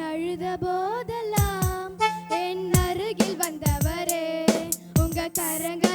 அழுத போதெல்லாம் என் அருகில் வந்தவரே. உங்க கரங்க